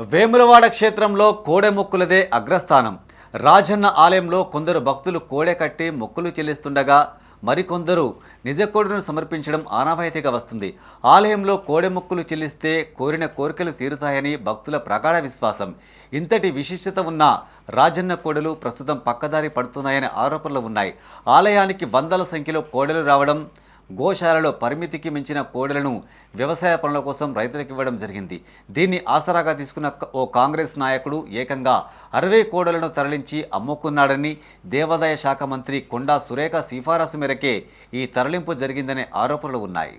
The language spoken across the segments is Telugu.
వేములవాడ క్షేత్రంలో కోడె మొక్కులదే అగ్రస్థానం. రాజన్న ఆలయంలో కొందరు భక్తులు కోడె కట్టి మొక్కులు చెల్లిస్తుండగా మరికొందరు నిజకోడును సమర్పించడం ఆనవాయితీగా వస్తుంది. ఆలయంలో కోడె మొక్కులు చెల్లిస్తే కోరిన కోరికలు తీరుతాయని భక్తుల ప్రగాఢ విశ్వాసం. ఇంతటి విశిష్టత ఉన్న రాజన్న కోడెలు ప్రస్తుతం పక్కదారి పడుతున్నాయనే ఆరోపణలు ఉన్నాయి. ఆలయానికి వందల సంఖ్యలో కోడెలు రావడం గోశాలలో పరిమితికి మించిన కోడెలను వ్యవసాయ పనుల కోసం రైతులకు ఇవ్వడం జరిగింది. దీన్ని ఆసరాగా తీసుకున్న ఓ కాంగ్రెస్ నాయకుడు ఏకంగా అరవై కోడెలను తరలించి అమ్ముకున్నాడని దేవాదాయ శాఖ మంత్రి కొండా సురేఖ సిఫారసు మేరకే ఈ తరలింపు జరిగిందనే ఆరోపణలు ఉన్నాయి.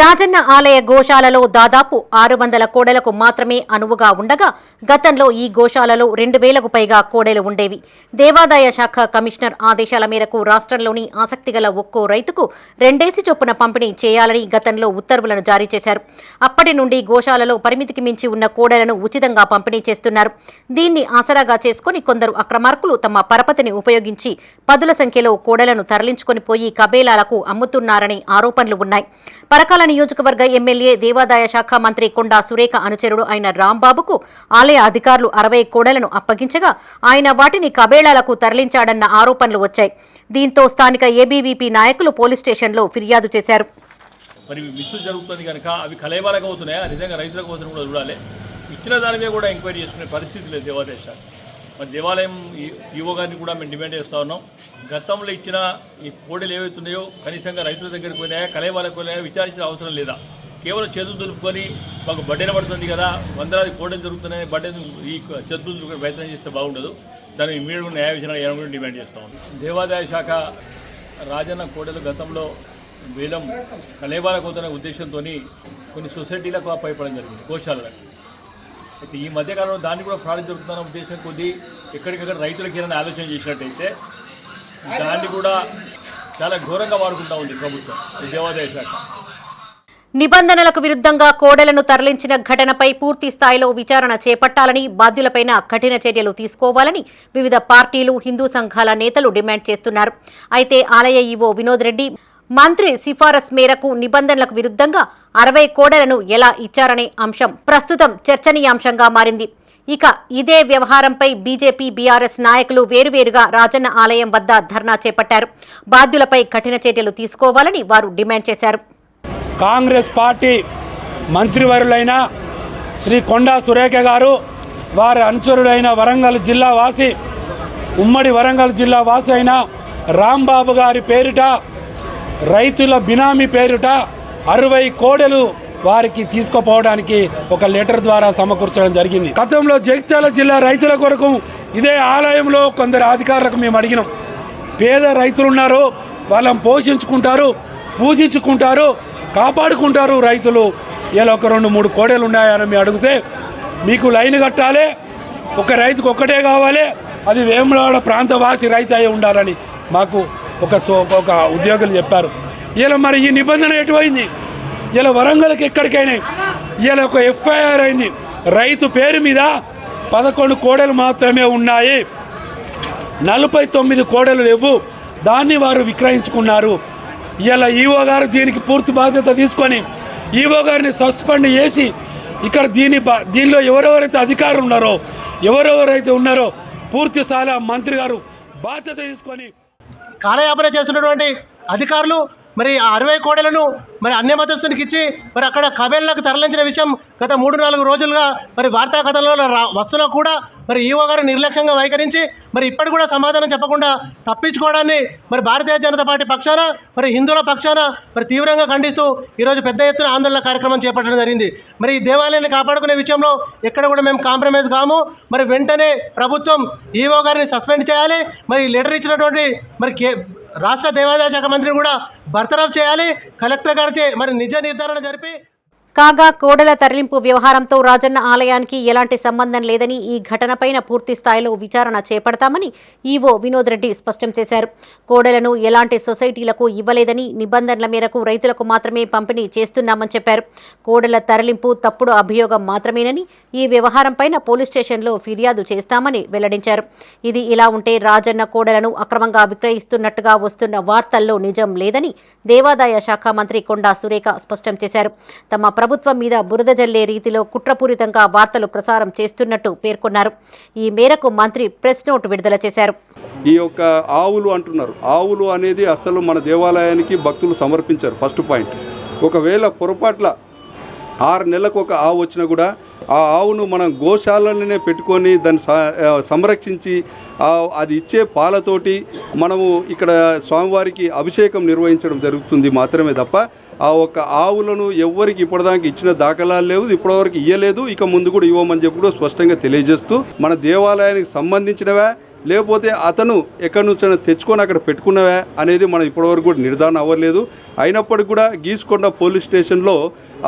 రాజన్న ఆలయ గోశాలలో దాదాపు ఆరు వందల కోడలకు మాత్రమే అనువుగా ఉండగా గతంలో ఈ గోశాలలో రెండు వేలకు పైగా కోడెలు ఉండేవి. దేవాదాయ శాఖ కమిషనర్ ఆదేశాల మేరకు రాష్ట్రంలోని ఆసక్తిగల ఒక్కో రైతుకు రెండేసి చొప్పున పంపిణీ చేయాలని గతంలో ఉత్తర్వులను జారీ చేశారు. అప్పటి నుండి గోశాలలో పరిమితికి మించి ఉన్న కోడలను ఉచితంగా పంపిణీ చేస్తున్నారు. దీన్ని ఆసరాగా చేసుకుని కొందరు అక్రమార్కులు తమ పరపతిని ఉపయోగించి పదుల సంఖ్యలో కోడలను తరలించుకొని పోయి కబేలాలకు అమ్ముతున్నారని ఆరోపణలు ఉన్నాయి. పరకాల నియోజకవర్గ ఎమ్మెల్యే దేవాదాయ శాఖ మంత్రి కొండా సురేఖ అనుచరుడు అయిన రాంబాబుకు ఆలయ అధికారులు అరవై కోడలను అప్పగించగా ఆయన వాటిని కబేళాలకు తరలించాడన్న ఆరోపణలు వచ్చాయి. దీంతో స్థానిక ఏబీవీపీ నాయకులు పోలీస్ స్టేషన్లో ఫిర్యాదు చేశారు. మరి మిస్సు జరుగుతుంది కనుక అవి కలయబాలకు అవుతున్నాయా? నిజంగా రైతులకు అవుతున్నా కూడా చూడాలి. ఇచ్చిన దాని మీద కూడా ఎంక్వైరీ చేసుకునే పరిస్థితి లేదు దేవాలయ శాఖ. మరి దేవాలయం ఈ- ఈవో గారిని కూడా మేము డిమాండ్ చేస్తూ ఉన్నాం. గతంలో ఇచ్చిన ఈ కోడలు ఏవైతున్నాయో కనీసంగా రైతుల దగ్గరికి పోయినాయా కలయబాలకు పోయినాయా విచారించిన అవసరం లేదా? కేవలం చేతులు దులుపుకొని మాకు బడ్డెన పడుతుంది కదా వందలాది కోడలు జరుగుతున్నాయి బడ్డెను ఈ చేతులు దులుపుకొని ప్రయత్నం చేస్తే బాగుండదు. దాన్ని ఇమీడియట్గా న్యాయ విచారణ కూడా డిమాండ్ చేస్తా ఉన్నాం. దేవాదాయ శాఖ రాజన్న కోడలు గతంలో వేలం కలేబాలకు అవుతున్న ఉద్దేశంతో కొన్ని సొసైటీలకు పైపడం జరిగింది గోశాలకు అయితే ఈ మధ్యకాలంలో దాన్ని కూడా ఫ్రాడ్ జరుగుతున్న ఉద్దేశం కొద్దీ ఎక్కడికక్కడ రైతులకి ఏదైనా ఆలోచన చేసినట్టయితే దాన్ని కూడా చాలా ఘోరంగా వాడుకుంటా ఉంది ప్రభుత్వం దేవాదాయ శాఖ. నిబంధనలకు విరుద్ధంగా కోడలను తరలించిన ఘటనపై పూర్తి స్థాయిలో విచారణ చేపట్టాలని బాధ్యులపైన కఠిన చర్యలు తీసుకోవాలని వివిధ పార్టీలు హిందూ సంఘాల నేతలు డిమాండ్ చేస్తున్నారు. అయితే ఆలయ ఈవో వినోద్ రెడ్డి మంత్రి సిఫారస్ మేరకు నిబంధనలకు విరుద్ధంగా అరవై కోడలను ఎలా ఇచ్చారనే అంశం ప్రస్తుతం చర్చనీయాంశంగా మారింది. ఇక ఇదే వ్యవహారంపై బీజేపీ బీఆర్ఎస్ నాయకులు వేరువేరుగా రాజన్న ఆలయం వద్ద ధర్నా చేపట్టారు. బాధ్యులపై కఠిన చర్యలు తీసుకోవాలని వారు డిమాండ్ చేశారు. కాంగ్రెస్ పార్టీ మంత్రివర్యులైన శ్రీ కొండా సురేఖ గారు వారి అనుచరుడైన వరంగల్ జిల్లా వాసి ఉమ్మడి వరంగల్ జిల్లా వాసి అయిన రాంబాబు గారి పేరిట రైతుల బినామీ పేరుట అరవై కోడెలు వారికి తీసుకుపోవడానికి ఒక లెటర్ ద్వారా సమకూర్చడం జరిగింది. గతంలో జగిత్యాల జిల్లా రైతుల కొరకు ఇదే ఆలయంలో కొందరు అధికారులకు మేము అడిగినాం. పేద రైతులు ఉన్నారు వాళ్ళని పోషించుకుంటారు పూజించుకుంటారు కాపాడుకుంటారు రైతులు. ఇలా ఒక రెండు మూడు కోడలు ఉన్నాయని మేము అడిగితే మీకు లైన్ కట్టాలి ఒక రైతుకు ఒక్కటే కావాలి అది వేములవాడ ప్రాంతవాసి రైతు అయి ఉండాలని మాకు ఒక సో ఒక ఉద్యోగులు చెప్పారు. ఇలా మరి ఈ నిబంధన ఎటువైంది? ఇలా వరంగల్కి ఎక్కడికైనా ఇలా ఒక ఎఫ్ఐఆర్ అయింది. రైతు పేరు మీద పదకొండు కోడలు మాత్రమే ఉన్నాయి. నలభై తొమ్మిది కోడలు లేవు. దాన్ని వారు విక్రయించుకున్నారు. ఇలా ఈవో గారు దీనికి పూర్తి బాధ్యత తీసుకొని ఈవో గారిని సస్పెండ్ చేసి ఇక్కడ దీని బా- దీనిలో ఎవరెవరైతే అధికారులు ఉన్నారో ఎవరెవరైతే ఉన్నారో పూర్తి స్థాయిలో మంత్రి గారు బాధ్యత తీసుకొని కాలయాపన చేస్తున్నటువంటి అధికారులు మరి ఆ అరవై కోడలను మరి అన్య మతస్థునికి ఇచ్చి మరి అక్కడ కబేళ్ళకు తరలించిన విషయం గత మూడు నాలుగు రోజులుగా మరి వార్తా కథల్లో రా వస్తున్నా కూడా మరి ఈవో గారు నిర్లక్ష్యంగా వైఖరించి మరి ఇప్పటి కూడా సమాధానం చెప్పకుండా తప్పించుకోవడాన్ని మరి భారతీయ జనతా పార్టీ పక్షాన మరి హిందువుల పక్షాన మరి తీవ్రంగా ఖండిస్తూ ఈరోజు పెద్ద ఎత్తున ఆందోళన కార్యక్రమం చేపట్టడం జరిగింది. మరి ఈ దేవాలయాన్ని కాపాడుకునే విషయంలో ఎక్కడ కూడా మేము కాంప్రమైజ్ కాము. మరి వెంటనే ప్రభుత్వం ఈవో గారిని సస్పెండ్ చేయాలి. మరి లెటర్ ఇచ్చినటువంటి మరి కే రాష్ట్ర దేవాదాయ శాఖ మంత్రిని కూడా బర్తరఫ్ చేయాలి. కలెక్టర్ గారిచే మరి నిజ నిర్ధారణ జరిపి కాగా కోడల తరలింపు వ్యవహారంతో రాజన్న ఆలయానికి ఎలాంటి సంబంధం లేదని ఈ ఘటనపైన పూర్తి స్థాయిలో విచారణ చేపడతామని ఈవో వినోద్ రెడ్డి స్పష్టం చేశారు. కోడలను ఎలాంటి సొసైటీలకు ఇవ్వలేదని నిబంధనల మేరకు రైతులకు మాత్రమే పంపిణీ చేస్తున్నామని చెప్పారు. కోడల తరలింపు తప్పుడు అభియోగం మాత్రమేనని ఈ వ్యవహారంపైన పోలీస్ స్టేషన్లో ఫిర్యాదు చేస్తామని వెల్లడించారు. ఇది ఇలా ఉంటే రాజన్న కోడలను అక్రమంగా విక్రయిస్తున్నట్టుగా వస్తున్న వార్తల్లో నిజం లేదని దేవాదాయ శాఖ మంత్రి కొండా సురేఖ స్పష్టం చేశారు. తమ ప్రభుత్వం మీద బురద జల్లే రీతిలో కుట్రపూరితంగా వార్తలు ప్రసారం చేస్తున్నట్టు పేర్కొన్నారు. ఈ మేరకు మంత్రి ప్రెస్ నోట్ విడుదల చేశారు. ఈ యొక్క ఆవులు అంటున్నారు. ఆవులు అనేది అసలు మన దేవాలయానికి భక్తులు సమర్పించారు ఫస్ట్ పాయింట్. ఒకవేళ పొరపాట్ల ఆరు నెలలకు ఒక ఆవు వచ్చినా కూడా ఆ ఆవును మనం గోశాలనే పెట్టుకొని దాన్ని సంరక్షించి ఆ, అది ఇచ్చే పాలతోటి మనము ఇక్కడ స్వామివారికి అభిషేకం నిర్వహించడం జరుగుతుంది మాత్రమే తప్ప ఆ ఒక్క ఆవులను ఎవ్వరికి ఇప్పటిదానికి ఇచ్చిన దాఖలాలు లేవు ఇప్పటివరకు ఇయ్యలేదు. ఇక ముందు కూడా ఇవ్వమని చెప్పి కూడా స్పష్టంగా తెలియజేస్తూ మన దేవాలయానికి సంబంధించినవే లేకపోతే అతను ఎక్కడి నుంచి తెచ్చుకొని అక్కడ పెట్టుకున్నవే అనేది మనం ఇప్పటివరకు కూడా నిర్ధారణ అవ్వలేదు. అయినప్పటికీ కూడా గీసుకొండ పోలీస్ స్టేషన్లో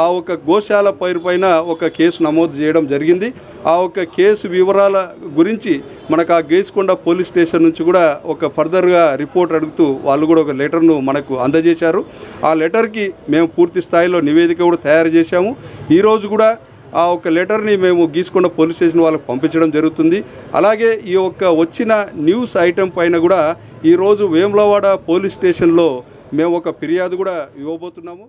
ఆ ఒక గోశాల పైరు పైన ఒక కేసు నమోదు చేయడం జరిగింది. ఆ ఒక కేసు వివరాల గురించి మనకు ఆ గీసుకొండ పోలీస్ స్టేషన్ నుంచి కూడా ఒక ఫర్దర్గా రిపోర్ట్ అడుగుతూ వాళ్ళు కూడా ఒక లెటర్ను మనకు అందజేశారు. ఆ లెటర్కి మేము పూర్తి స్థాయిలో నివేదిక కూడా తయారు చేశాము. ఈరోజు కూడా ఆ ఒక లెటర్ని మేము గీసుకున్న పోలీస్ స్టేషన్ వాళ్ళకి పంపించడం జరుగుతుంది. అలాగే ఈ యొక్క వచ్చిన న్యూస్ ఐటెం పైన కూడా ఈరోజు వేములవాడ పోలీస్ స్టేషన్లో మేము ఒక ఫిర్యాదు కూడా ఇవ్వబోతున్నాము.